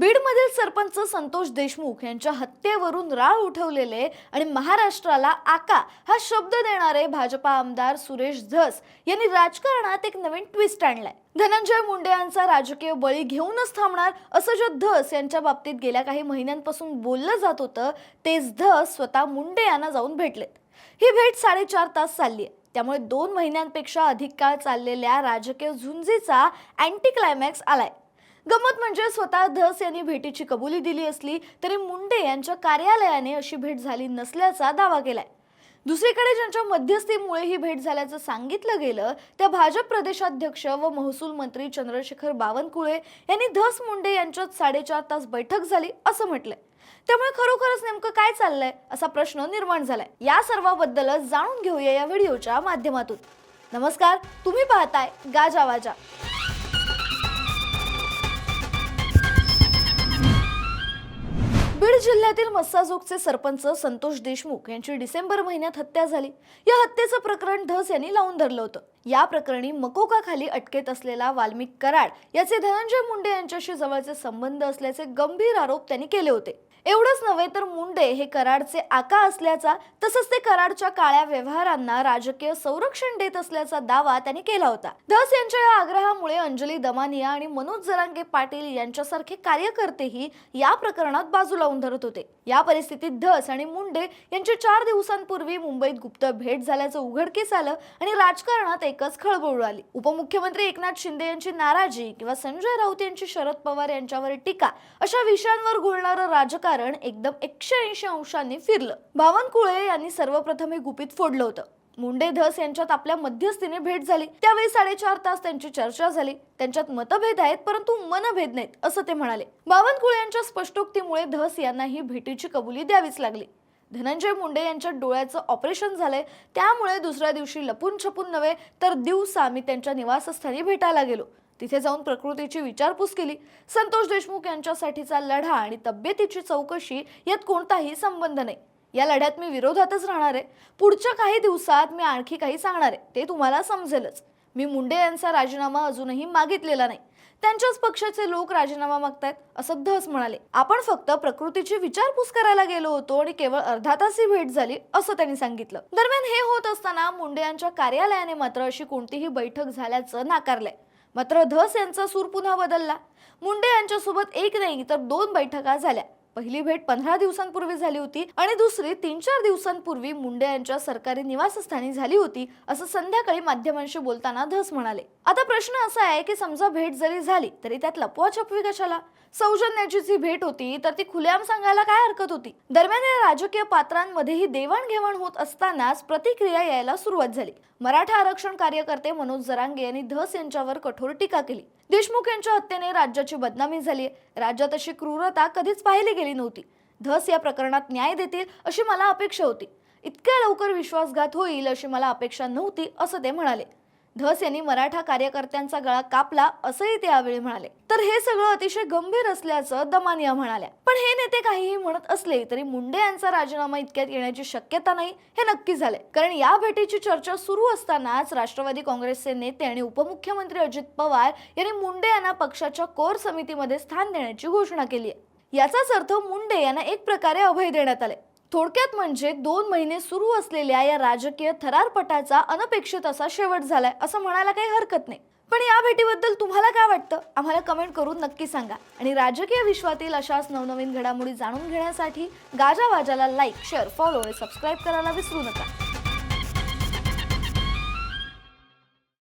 बीडमधील सरपंच संतोष देशमुख यांच्या हत्येवरून राळ उठवलेले आणि महाराष्ट्राला आका हा शब्द देणारे भाजपा आमदार सुरेश धस यांनी राजकारणात एक नवीन ट्विस्ट आणलाय. धनंजय मुंडे यांचा राजकीय बळी घेऊनच थांबणार असं जे धस यांच्या बाबतीत गेल्या काही महिन्यांपासून बोललं जात होतं तेच धस स्वतः मुंडे यांना जाऊन भेटलेत. ही भेट साडेचार तास चालली आहे. त्यामुळे दोन महिन्यांपेक्षा अधिक काळ चाललेल्या राजकीय झुंजीचा अँटी क्लायमॅक्स आलाय. गमत म्हणजे स्वतः धस यांनी भेटीची कबुली दिली असली तरी मुंडे यांच्या कार्यालयाने अशी भेट झाली नसल्याचा दावा केलाय. दुसरीकडे ज्यांच्या मध्यस्थीमुळे ही भेट झाल्याचं सांगितलं गेलं त्या भाजप प्रदेशाध्यक्ष व महसूल मंत्री चंद्रशेखर बावनकुळे यांनी धस मुंडे यांच्यात साडेचार तास बैठक झाली असं म्हटलंय. त्यामुळे खरोखरच नेमकं काय चाललंय असा प्रश्न निर्माण झालाय. या सर्वाबद्दलच जाणून घेऊया या व्हिडिओच्या माध्यमातून. नमस्कार तुम्ही पाहताय गाजा बीड जिल्ह्यातील मस्साजोगचे सरपंच संतोष देशमुख यांची डिसेंबर महिन्यात हत्या झाली. या हत्येचं प्रकरण धस यांनी लावून धरलं होतं. या प्रकरणी मकोकाखाली अटकेत असलेला वाल्मिक कराड याचे धनंजय मुंडे यांच्याशी जवळचे संबंध असल्याचे गंभीर आरोप त्यांनी केले होते. एवढंच नव्हे तर मुंडे हे कराडचे आका असल्याचा तसंच ते कराडच्या काळ्या व्यवहारांना राजकीय संरक्षण देत असल्याचा दावा त्यांनी केला होता. धस यांच्या या आग्रहामुळे अंजली दमानिया आणि मनोज जरांगे पाटील यांच्यासारखे कार्यकर्तेही या प्रकरणात बाजू लावून धरत होते. या परिस्थितीत धस आणि मुंडे यांची चार दिवसांपूर्वी मुंबईत गुप्त भेट झाल्याचं उघडकीस आलं आणि राजकारणात एकच खळबळ उडाली उपमुख्यमंत्री एकनाथ शिंदे यांची नाराजी किंवा संजय राऊत यांची शरद पवार यांच्यावर टीका अशा विषयांवर घोळणारं राजकारण एकदम एकशे ऐंशी अंशांनी फिरलं. बावनकुळे यांनी सर्वप्रथम हे गुपित फोडलं होतं. मुंडे धस यांच्यात आपल्या मध्यस्थीने भेट झाली. त्यावेळी साडेचार तास त्यांची चर्चा झाली. त्यांच्यात मतभेद आहेत परंतु मनभेद नाहीत असं ते म्हणाले. बावनकुळे यांच्या स्पष्टोक्तीमुळे धस यांना ही भेटीची कबुली द्यावीच लागली. धनंजय मुंडे यांच्या डोळ्याचं ऑपरेशन झालंय. त्यामुळे दुसऱ्या दिवशी लपून छपून नव्हे तर दिवसा मी त्यांच्या निवासस्थानी भेटायला गेलो. तिथे जाऊन प्रकृतीची विचारपूस केली. संतोष देशमुख यांच्यासाठीचा लढा आणि तब्येतीची चौकशी यात कोणताही संबंध नाही. या लढ्यात मी विरोधातच राहणार आहे. पुढच्या काही दिवसात मी आणखी काही सांगणार आहे. ते तुम्हाला समजेलच. मी मुंडे यांचा राजीनामा अजूनही मागितलेला नाही. त्यांच्याच पक्षाचे लोक राजीनामा मागतायत असं धस म्हणाले. आपण फक्त प्रकृतीची विचारपूस करायला गेलो होतो आणि केवळ अर्धा तासही भेट झाली असं त्यांनी सांगितलं. दरम्यान हे होत असताना मुंडे यांच्या कार्यालयाने मात्र अशी कोणतीही बैठक झाल्याचं नाकारलंय. मात्र धस यांचा सूर पुन्हा बदलला. मुंडे यांच्यासोबत एक नाही तर दोन बैठका झाल्या. पहिली भेट पंधरा दिवसांपूर्वी झाली होती आणि दुसरी तीन चार दिवसांपूर्वी मुंडे यांच्या सरकारी निवासस्थानी झाली होती असं संध्याकाळी माध्यमांशी बोलताना धस म्हणाले. आता प्रश्न असा आहे की समजा भेट जरी झाली तरी त्यात लपवाछपवी कशाला? सौजन्याची जी भेट होती तर ती खुलेआम सांगायला काय हरकत होती? दरम्यान या राजकीय पात्रांमध्येही देवाणघेवाण होत असतानाच प्रतिक्रिया यायला सुरुवात झाली. मराठा आरक्षण कार्यकर्ते मनोज जरांगे यांनी धस यांच्यावर कठोर टीका केली. देशमुख यांच्या हत्येने राज्याची बदनामी झाली राज्यात अशी क्रूरता कधीच पाहिली गेली नव्हती. धस या प्रकरणात न्याय देतील अशी मला अपेक्षा होती. इतक्या लवकर विश्वासघात होईल अशी मला अपेक्षा नव्हती असं ते म्हणाले. धस यांनी मराठा कार्यकर्त्यांचा गळा कापला असंही ते यावेळी म्हणाले. तर हे सगळं अतिशय गंभीर असल्याचं दमानिया म्हणाल्या. पण हे नेते काहीही म्हणत असले तरी मुंडे यांचा राजीनामा इतक्यात येण्याची शक्यता नाही हे नक्की झाले कारण या भेटीची चर्चा सुरू असतानाच राष्ट्रवादी काँग्रेसचे नेते आणि उपमुख्यमंत्री अजित पवार यांनी मुंडे यांना पक्षाच्या कोर समितीमध्ये स्थान देण्याची घोषणा केली आहे. याचाच अर्थ मुंडे यांना एक प्रकारे अभय देण्यात आले. थोडक्यात म्हणजे दोन महिने सुरू असलेल्या या राजकीय थरारपटाचा अनपेक्षित असा शेवट झालाय असं म्हणायला काही हरकत नाही. पण या भेटीबद्दल तुम्हाला काय वाटतं? आम्हाला कमेंट करून नक्की सांगा. आणि राजकीय विश्वातील अशाच नवनवीन घडामोडी जाणून घेण्यासाठी गाजा वाजाला लाईक शेअर फॉलो आणि सबस्क्राईब करायला विसरू नका.